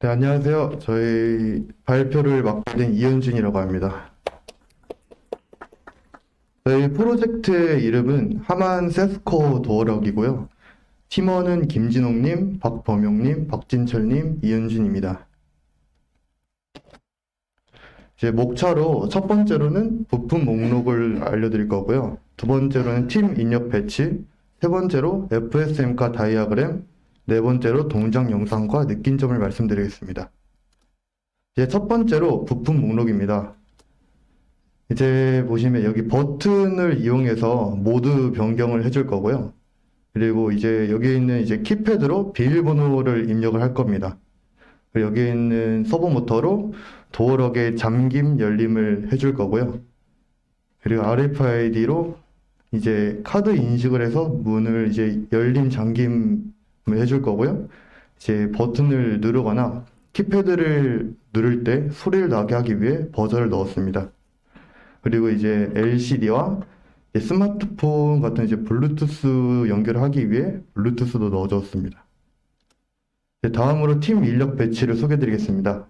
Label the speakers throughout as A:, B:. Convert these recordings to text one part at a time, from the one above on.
A: 네, 안녕하세요. 저희 발표를 맡게 된 이현준이라고 합니다. 저희 프로젝트의 이름은 하만 세스코 도어락이고요. 팀원은 김진홍님, 박범용님, 박진철님, 이현준입니다. 이제 목차로 첫 번째로는 부품 목록을 알려드릴 거고요. 두 번째로는 팀 인력 배치, 세 번째로 FSM과 다이아그램, 네 번째로 동작 영상과 느낀 점을 말씀드리겠습니다. 이제 첫 번째로 부품 목록입니다. 이제 보시면 여기 버튼을 이용해서 모드 변경을 해줄 거고요. 그리고 이제 여기 있는 이제 키패드로 비밀번호를 입력을 할 겁니다. 여기 있는 서버 모터로 도어락의 잠김 열림을 해줄 거고요. 그리고 RFID로 이제 카드 인식을 해서 문을 이제 열림 잠김 해줄 거고요. 이제 버튼을 누르거나 키패드를 누를 때 소리를 나게 하기 위해 버저를 넣었습니다. 그리고 이제 LCD와 스마트폰 같은 이제 블루투스 연결을 하기 위해 블루투스도 넣어줬습니다. 이제 다음으로 팀 인력 배치를 소개드리겠습니다.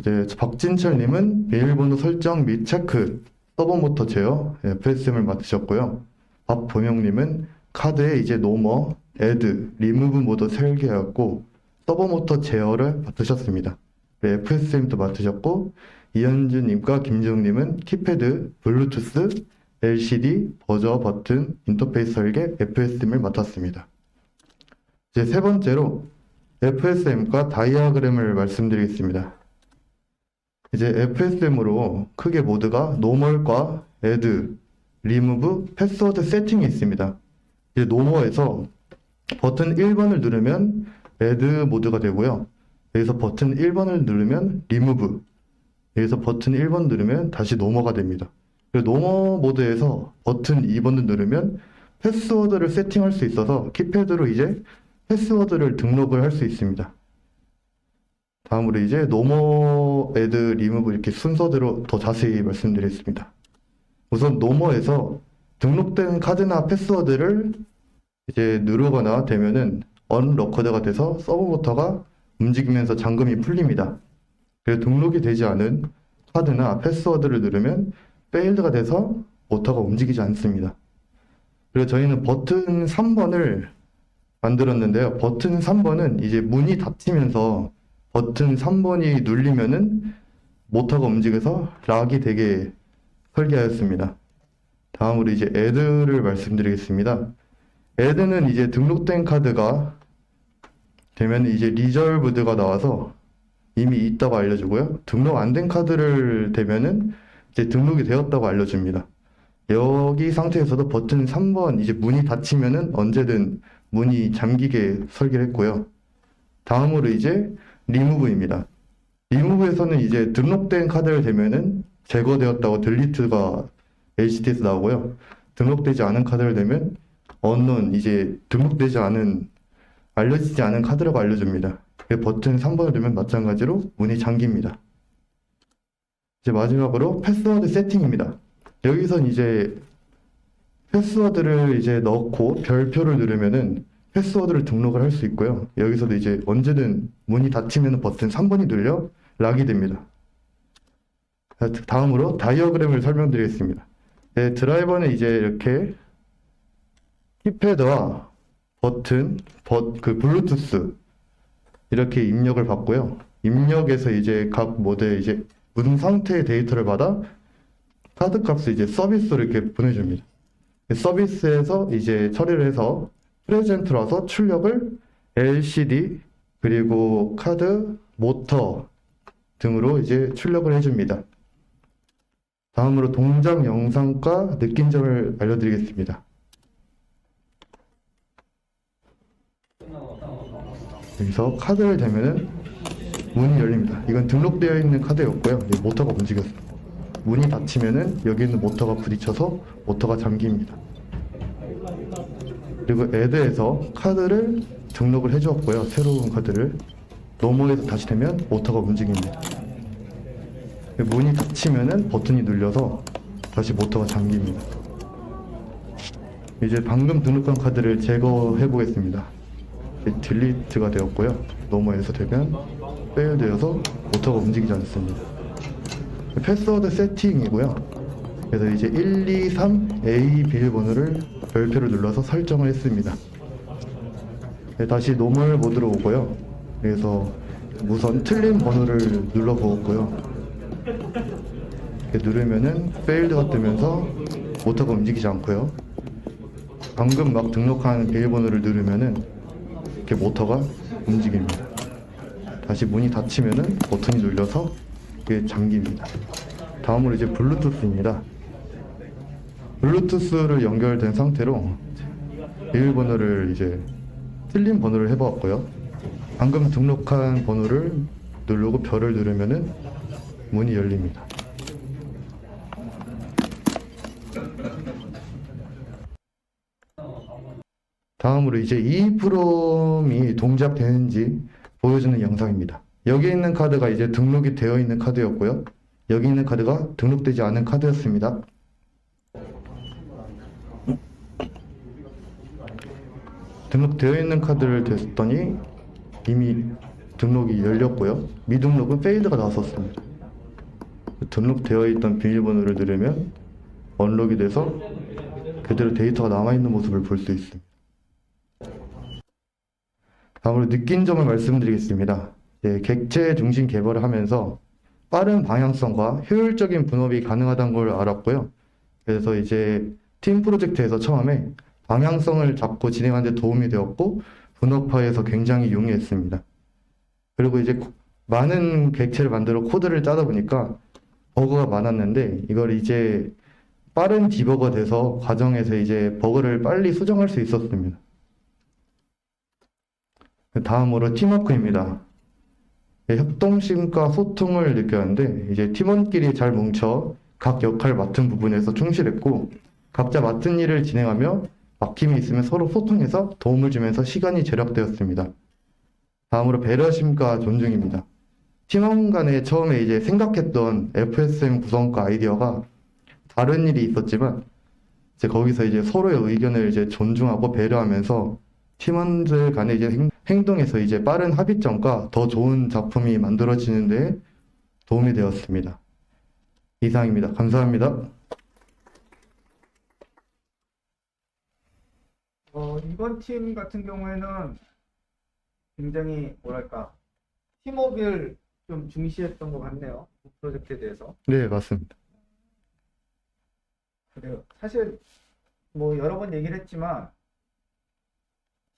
A: 이제 박진철님은 비밀번호 설정 및 체크, 서버 모터 제어, FSM을 맡으셨고요. 박범영님은 카드에 이제 노머, 애드, 리무브 모드 설계하고 서버 모터 제어를 맡으셨습니다. 네, FSM도 맡으셨고 이현주님과 김지웅님은 키패드, 블루투스, LCD, 버저 버튼, 인터페이스 설계, FSM을 맡았습니다. 이제 세 번째로 FSM과 다이아그램을 말씀드리겠습니다. 이제 FSM으로 크게 모드가 노멀과 애드, 리무브, 패스워드 세팅이 있습니다. 이제 노멀에서 버튼 1번을 누르면 레드 모드가 되고요. 여기서 버튼 1번을 누르면 리무브. 여기서 버튼 1번 누르면 다시 노머가 됩니다. 그리고 노머 모드에서 버튼 2번을 누르면 패스워드를 세팅할 수 있어서 키패드로 이제 패스워드를 등록을 할 수 있습니다. 다음으로 이제 노머 애드 리무브 이렇게 순서대로 더 자세히 말씀드리겠습니다. 우선 노머에서 등록된 카드나 패스워드를 이제 누르거나 되면은 언로커드가 돼서 서버 모터가 움직이면서 잠금이 풀립니다. 그리고 등록이 되지 않은 카드나 패스워드를 누르면 페일드가 돼서 모터가 움직이지 않습니다. 그리고 저희는 버튼 3번을 만들었는데요. 버튼 3번은 이제 문이 닫히면서 버튼 3번이 눌리면은 모터가 움직여서 락이 되게 설계하였습니다. 다음으로 이제 애드를 말씀드리겠습니다. 애드는 이제 등록된 카드가 되면 이제 리저브드가 나와서 이미 있다고 알려주고요. 등록 안 된 카드를 되면은 이제 등록이 되었다고 알려줍니다. 여기 상태에서도 버튼 3번 이제 문이 닫히면은 언제든 문이 잠기게 설계를 했고요. 다음으로 이제 리무브입니다. 리무브에서는 이제 등록된 카드를 되면은 제거되었다고 딜리트가 HT에서 나오고요. 등록되지 않은 카드를 되면 언론 이제 등록되지 않은 알려지지 않은 카드라고 알려줍니다. 그 버튼 3번을 누르면 마찬가지로 문이 잠깁니다. 이제 마지막으로 패스워드 세팅입니다. 여기선 이제 패스워드를 이제 넣고 별표를 누르면은 패스워드를 등록을 할 수 있고요. 여기서도 이제 언제든 문이 닫히면 버튼 3번이 눌려 락이 됩니다. 다음으로 다이어그램을 설명드리겠습니다. 네, 드라이버는 이제 이렇게 키패드와 버튼, 버, 그 블루투스 이렇게 입력을 받고요. 입력에서 이제 각 모드에 이제 문 상태의 데이터를 받아 카드 값을 이제 서비스로 이렇게 보내줍니다. 서비스에서 이제 처리를 해서 프레젠트라서 출력을 LCD 그리고 카드, 모터 등으로 이제 출력을 해줍니다. 다음으로 동작 영상과 느낀 점을 알려드리겠습니다. 여기서 카드를 대면은 문이 열립니다. 이건 등록되어 있는 카드였고요. 이 모터가 움직였어요. 문이 닫히면은 여기 있는 모터가 부딪혀서 모터가 잠깁니다. 그리고 애드에서 카드를 등록을 해주었고요. 새로운 카드를 노멀에서 다시 되면 모터가 움직입니다. 문이 닫히면은 버튼이 눌려서 다시 모터가 잠깁니다. 이제 방금 등록한 카드를 제거해 보겠습니다. 딜리트가 되었고요. 노멀에서 되면 페일되어서 모터가 움직이지 않습니다. 패스워드 세팅이고요. 그래서 이제 1, 2, 3 A 비밀번호를 별표를 눌러서 설정을 했습니다. 네, 다시 노멀 모드로 오고요. 그래서 우선 틀린 번호를 눌러보았고요. 누르면은 페일드가 뜨면서 모터가 움직이지 않고요. 방금 막 등록한 비밀번호를 누르면은 이렇게 모터가 움직입니다. 다시 문이 닫히면은 버튼이 눌려서 이게 잠깁니다. 다음으로 이제 블루투스입니다. 블루투스를 연결된 상태로 비밀번호를 이제 틀린 번호를 해보았고요. 방금 등록한 번호를 누르고 별을 누르면은 문이 열립니다. 다음으로 이제 이 프롬이 동작되는지 보여주는 영상입니다. 여기 있는 카드가 이제 등록이 되어 있는 카드였고요. 여기 있는 카드가 등록되지 않은 카드였습니다. 등록되어 있는 카드를 댔더니 이미 등록이 열렸고요. 미등록은 페일드가 나왔었습니다. 등록되어 있던 비밀번호를 누르면 언록이 돼서 그대로 데이터가 남아있는 모습을 볼 수 있습니다. 다음으로 느낀 점을 말씀드리겠습니다. 예, 객체 중심 개발을 하면서 빠른 방향성과 효율적인 분업이 가능하다는 걸 알았고요. 그래서 이제 팀 프로젝트에서 처음에 방향성을 잡고 진행하는 데 도움이 되었고 분업화에서 굉장히 용이했습니다. 그리고 이제 코- 많은 객체를 만들어 코드를 짜다 보니까 버그가 많았는데 이걸 이제 빠른 디버거 돼서 과정에서 이제 버그를 빨리 수정할 수 있었습니다. 다음으로 팀워크입니다. 예, 협동심과 소통을 느꼈는데 이제 팀원끼리 잘 뭉쳐 각 역할 맡은 부분에서 충실했고 각자 맡은 일을 진행하며 막힘이 있으면 서로 소통해서 도움을 주면서 시간이 절약되었습니다. 다음으로 배려심과 존중입니다. 팀원 간에 처음에 이제 생각했던 FSM 구성과 아이디어가 다른 일이 있었지만 이제 거기서 이제 서로의 의견을 이제 존중하고 배려하면서 팀원들 간의 이제 행, 행동에서 이제 빠른 합의점과 더 좋은 작품이 만들어지는데 도움이 되었습니다. 이상입니다. 감사합니다.
B: 어, 이번 팀 같은 경우에는 굉장히 뭐랄까 팀워크를 좀 중시했던 것 같네요. 이 프로젝트에 대해서.
A: 네, 맞습니다.
B: 그래요. 사실 뭐 여러 번 얘기를 했지만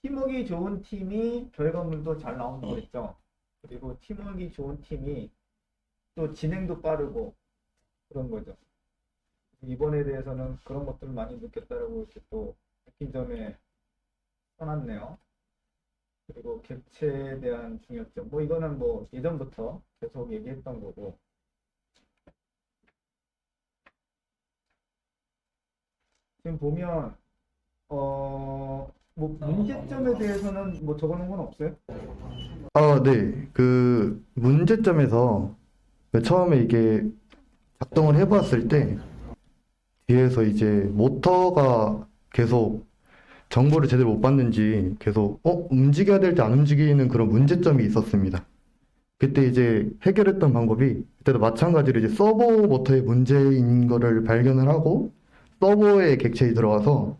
B: 팀워크가 좋은 팀이 결과물도 잘 나오는 거겠죠. 그리고 팀워크가 좋은 팀이 또 진행도 빠르고 그런 거죠. 이번에 대해서는 그런 것들을 많이 느꼈다라고 이렇게 또 느낀 점에 써놨네요. 그리고 객체에 대한 중요점. 뭐 이거는 뭐 예전부터 계속 얘기했던 거고. 지금 보면 어, 뭐 문제점에 대해서는 뭐 적어놓은 건 없어요?
A: 아, 네. 그 문제점에서 그 처음에 이게 작동을 해봤을 때 뒤에서 이제 모터가 계속 정보를 제대로 못 받는지 계속 어 움직여야 될 때 안 움직이는 그런 문제점이 있었습니다. 그때 이제 해결했던 방법이 그때도 마찬가지로 이제 서버 모터의 문제인 거를 발견을 하고 서버에 객체에 들어가서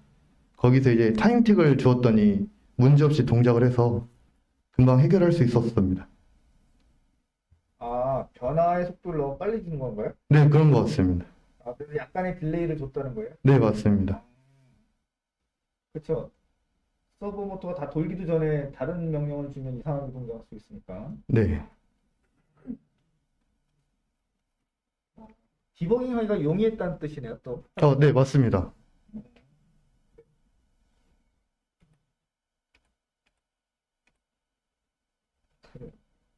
A: 거기서 이제 타임틱을 주었더니 문제없이 동작을 해서 금방 해결할 수 있었습니다.
B: 아, 변화의 속도를 너무 빨리 주는 건가요?
A: 네, 그런 것 같습니다.
B: 아, 그래서 약간의 딜레이를 줬다는 거예요?
A: 네, 맞습니다.
B: 그렇죠. 서버 모터가 다 돌기도 전에 다른 명령을 주면 이상하게 동작할 수 있으니까.
A: 네.
B: 디버깅 하기가 용이했다는 뜻이네요, 또.
A: 어, 네, 맞습니다.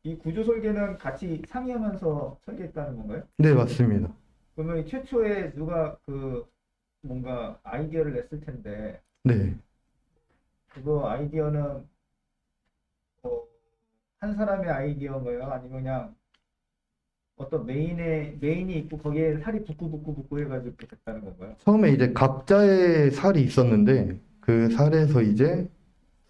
B: 이 구조 설계는 같이 상의하면서 설계했다는 건가요?
A: 네, 맞습니다.
B: 그러면 최초에 누가 그 뭔가 아이디어를 냈을 텐데
A: 네.
B: 그거 아이디어는 어, 한 사람의 아이디어인가요? 아니면 그냥 어떤 메인에 메인이 있고 거기에 살이 붙고 붙고 붙고 해가지고 이렇게 됐다는 건가요?
A: 처음에 이제 각자의 살이 있었는데 그 살에서 이제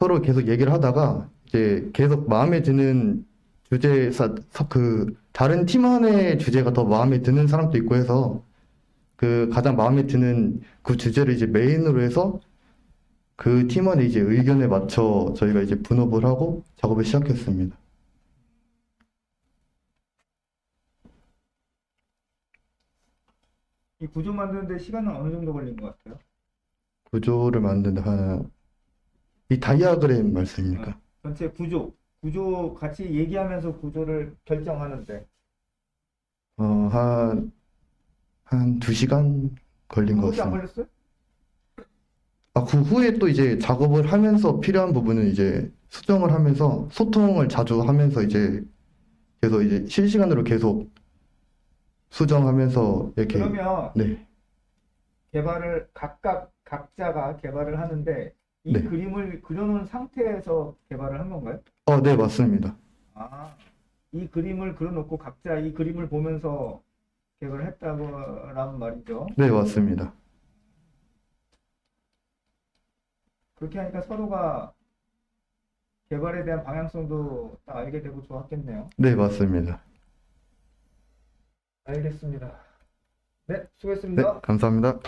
A: 서로 계속 얘기를 하다가 이제 계속 마음에 드는 주제, 사- 서- 그 다른 팀원의 주제가 더 마음에 드는 사람도 있고 해서 그 가장 마음에 드는 그 주제를 이제 메인으로 해서 그 팀원의 이제 의견에 맞춰 저희가 이제 분업을 하고 작업을 시작했습니다.
B: 이 구조 만드는데 시간은 어느 정도 걸린 것 같아요?
A: 구조를 만드는 한, 이 다이아그램 말씀입니까?
B: 전체 구조, 구조 같이 얘기하면서 구조를 결정하는데
A: 어, 한, 한두 시간 걸린 것
B: 그것도 안
A: 같습니다.
B: 걸렸어요?
A: 아, 그 후에 또 이제 작업을 하면서 필요한 부분은 이제 수정을 하면서 소통을 자주 하면서 이제 계속 이제 실시간으로 계속 수정하면서 이렇게
B: 그러면
A: 네,
B: 개발을 각각 각자가 개발을 하는데 이
A: 네.
B: 그림을 그려놓은 상태에서 개발을 한 건가요?
A: 어, 네, 맞습니다.
B: 아, 이 그림을 그려놓고 각자 이 그림을 보면서 개발을 했다고란 말이죠.
A: 네, 맞습니다.
B: 그렇게 하니까 서로가 개발에 대한 방향성도 딱 알게 되고 좋았겠네요.
A: 네, 맞습니다.
B: 알겠습니다. 네,
A: 네,
B: 수고했습니다.
A: 감사합니다.